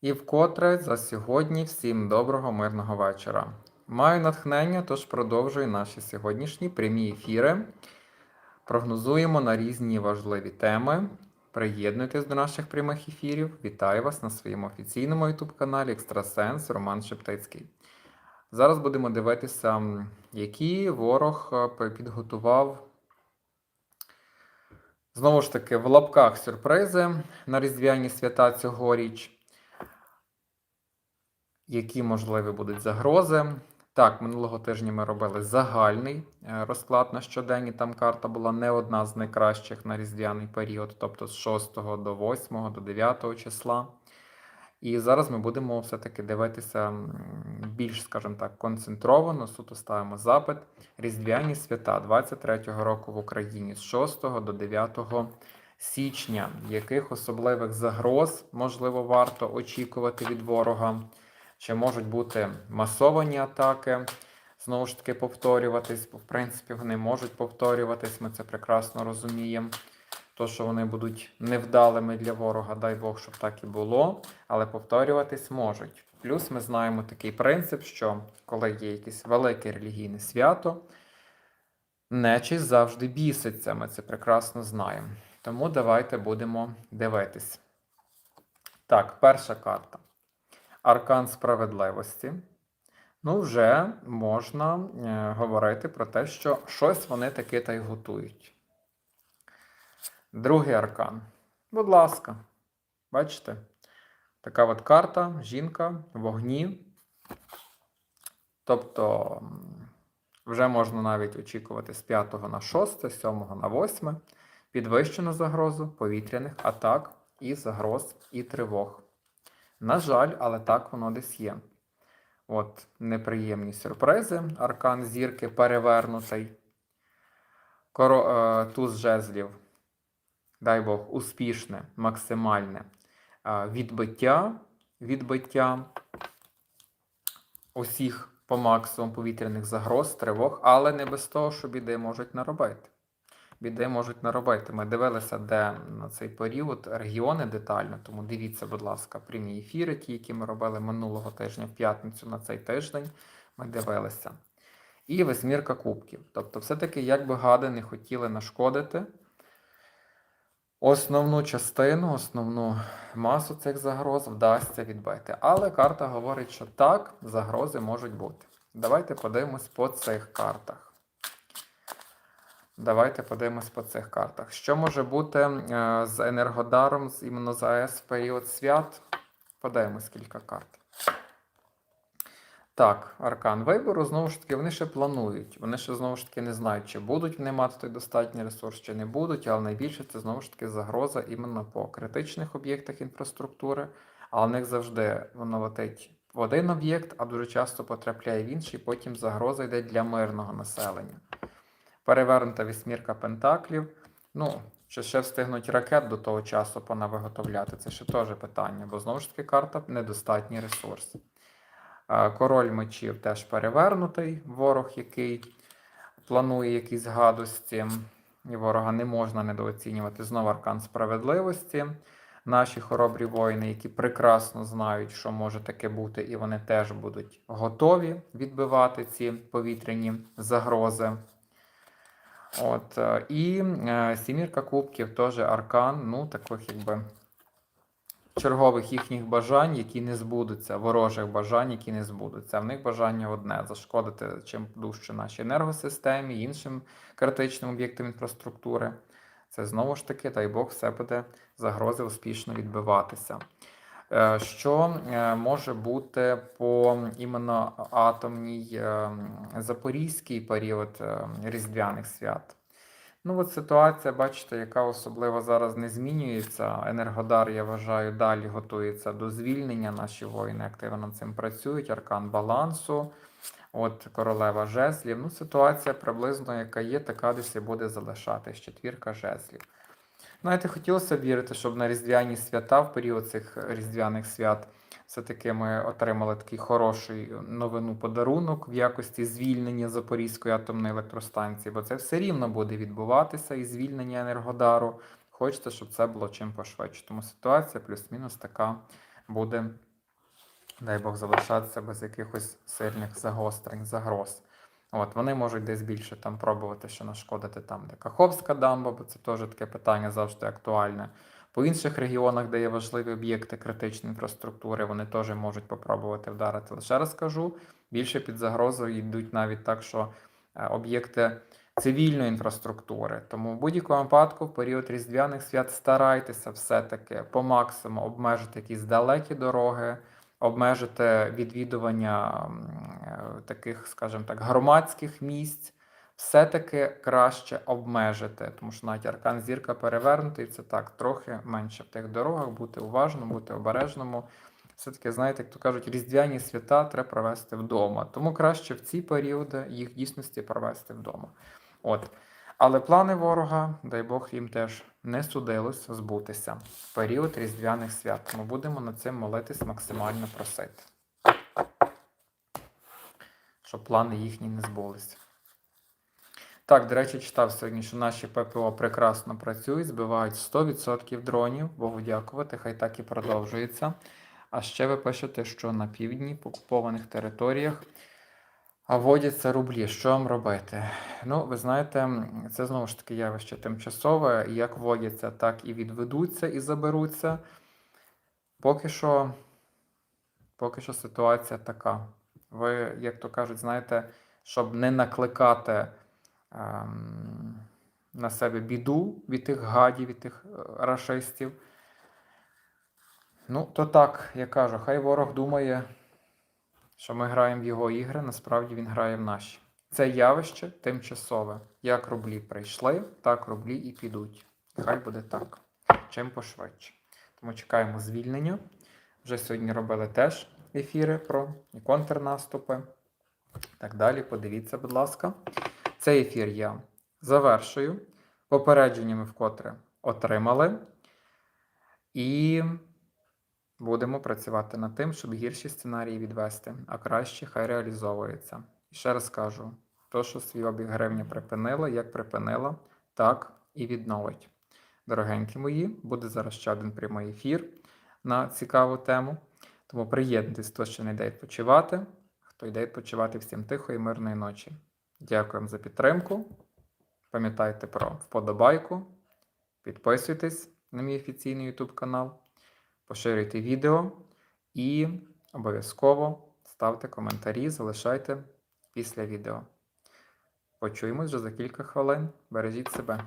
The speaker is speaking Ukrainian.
І вкотре за сьогодні всім доброго мирного вечора. Маю натхнення, тож продовжую наші сьогоднішні прямі ефіри. Прогнозуємо на різні важливі теми. Приєднуйтесь до наших прямих ефірів. Вітаю вас на своєму офіційному YouTube-каналі Екстрасенс Роман Шептицький. Зараз будемо дивитися, які ворог е, підготував знову ж таки в лапках сюрпризи на різдвяні свята цьогоріч. Які можливі будуть загрози? Так, минулого тижня ми робили загальний е, розклад на щоденні. Там карта була не одна з найкращих на різдвяний період, тобто з 6 до 8 до 9 числа. І зараз ми будемо все-таки дивитися більш, скажімо так, концентровано. Суто ставимо запит. Різдвяні свята 23-го року в Україні з 6 до 9 січня. Яких особливих загроз можливо варто очікувати від ворога? Чи можуть бути масовані атаки? Знову ж таки, повторюватись, бо в принципі вони можуть повторюватись, ми це прекрасно розуміємо. То, що вони будуть невдалими для ворога, дай Бог, щоб так і було, але повторюватись можуть. Плюс ми знаємо такий принцип, що коли є якесь велике релігійне свято, нечість завжди біситься. Ми це прекрасно знаємо. Тому давайте будемо дивитись. Так, перша карта. Аркан справедливості. Ну, вже можна е, говорити про те, що щось вони таки та й готують. Другий аркан. Будь ласка, бачите? Така от карта, жінка, вогні. Тобто, вже можна навіть очікувати з 5 на 6, з 7 на 8 підвищену загрозу повітряних атак і загроз і тривог. На жаль, але так воно десь є. От неприємні сюрпризи. Аркан зірки перевернутий. Коро, е, туз жезлів. Дай Бог, успішне, максимальне е, відбиття, відбиття усіх по максимуму повітряних загроз, тривог, але не без того, що біди можуть наробити. Біди можуть наробити. Ми дивилися, де на цей період регіони детально, тому дивіться, будь ласка, прямі ефіри, ті, які ми робили минулого тижня в п'ятницю на цей тиждень. Ми дивилися. І восьмірка кубків. Тобто, все-таки, як би гади не хотіли нашкодити, основну частину, основну масу цих загроз вдасться відбити. Але карта говорить, що так, загрози можуть бути. Давайте подивимось по цих картах. Давайте подивимось по цих картах. Що може бути е, з Енергодаром іменно за АЕС в період свят? Подивимось кілька карт. Так, аркан вибору, знову ж таки, вони ще планують. Вони ще знову ж таки не знають, чи будуть вони мати той достатній ресурс, чи не будуть, але найбільше це знову ж таки загроза іменно по критичних об'єктах інфраструктури. Але в них завжди воно летить в один об'єкт, а дуже часто потрапляє в інший, потім загроза йде для мирного населення. Перевернута вісьмірка пентаклів. Ну, чи ще встигнуть ракет до того часу понавиготовляти, це ще теж питання, бо знову ж таки карта недостатній ресурс. Король мечів теж перевернутий, ворог, який планує якісь гадості, і ворога не можна недооцінювати. Знову аркан справедливості. Наші хоробрі воїни, які прекрасно знають, що може таке бути, і вони теж будуть готові відбивати ці повітряні загрози. От, І е, сімірка кубків теж аркан, ну, таких якби чергових їхніх бажань, які не збудуться, ворожих бажань, які не збудуться. В них бажання одне зашкодити чим дужче нашій енергосистемі, іншим критичним об'єктам інфраструктури. Це знову ж таки, дай Бог, все буде загрози успішно відбиватися. Е, Що е, може бути по іменно атомній е, запорізький період різдвяних свят? Ну, от ситуація, бачите, яка особливо зараз не змінюється. Енергодар, я вважаю, далі готується до звільнення. Наші воїни активно над цим працюють. Аркан балансу, от королева жезлів. Ну, ситуація приблизно, яка є, така десь і буде залишатись. Четвірка жезлів. Знаєте, хотілося б вірити, щоб на різдвяні свята, в період цих різдвяних свят, все-таки ми отримали такий хороший новину подарунок в якості звільнення Запорізької атомної електростанції, бо це все рівно буде відбуватися і звільнення Енергодару. Хочеться, щоб це було чим пошвидше. Тому ситуація плюс-мінус така буде дай Бог, залишатися без якихось сильних загострень, загроз. От, вони можуть десь більше там пробувати, що нашкодити там, де Каховська дамба, бо це теж таке питання завжди актуальне. По інших регіонах, де є важливі об'єкти критичної інфраструктури, вони теж можуть попробувати вдарити. Лише раз кажу, більше під загрозою йдуть навіть так, що е, об'єкти цивільної інфраструктури. Тому в будь-якому випадку в період різдвяних свят старайтеся все-таки по максимуму обмежити якісь далекі дороги, обмежити відвідування таких, скажімо так, громадських місць. Все-таки краще обмежити, тому що навіть аркан зірка перевернутий, це так трохи менше в тих дорогах, бути уважним, бути обережному. Все-таки, знаєте, як то кажуть, різдвяні свята треба провести вдома. Тому краще в ці періоди їх дійсності провести вдома. От. Але плани ворога, дай Бог, їм теж не судилось збутися в період різдвяних свят. Ми будемо над цим молитись максимально просити. Щоб плани їхні не збулися. Так, до речі, читав сьогодні, що наші ППО прекрасно працюють, збивають 100% дронів. Богу дякувати, хай так і продовжується. А ще ви пишете, що на півдні по окупованих територіях а вводяться рублі. Що вам робити? Ну, ви знаєте, це знову ж таки явище тимчасове. Як вводяться, так і відведуться і заберуться. Поки що, поки що ситуація така. Ви, як то кажуть, знаєте, щоб не накликати ем, на себе біду від тих гадів, від тих е, рашистів. Ну, то так, я кажу, хай ворог думає, що ми граємо в його ігри, насправді він грає в наші. Це явище тимчасове. Як рублі прийшли, так рублі і підуть. Хай буде так. Чим пошвидше. Тому чекаємо звільнення. Вже сьогодні робили теж ефіри про контрнаступи. Так далі. Подивіться, будь ласка. Цей ефір я завершую. Попередження ми вкотре отримали. І будемо працювати над тим, щоб гірші сценарії відвести, а кращі хай реалізовуються. І ще раз кажу: то, що свій обіг гривні припинила, як припинила, так і відновить. Дорогенькі мої, буде зараз ще один прямий ефір на цікаву тему. Тому приєднуйтесь, хто ще не йде відпочивати, хто йде відпочивати всім тихої, мирної ночі. Дякуємо за підтримку. Пам'ятайте про вподобайку. Підписуйтесь на мій офіційний YouTube канал, поширюйте відео і обов'язково ставте коментарі, залишайте після відео. Почуємось вже за кілька хвилин. Бережіть себе.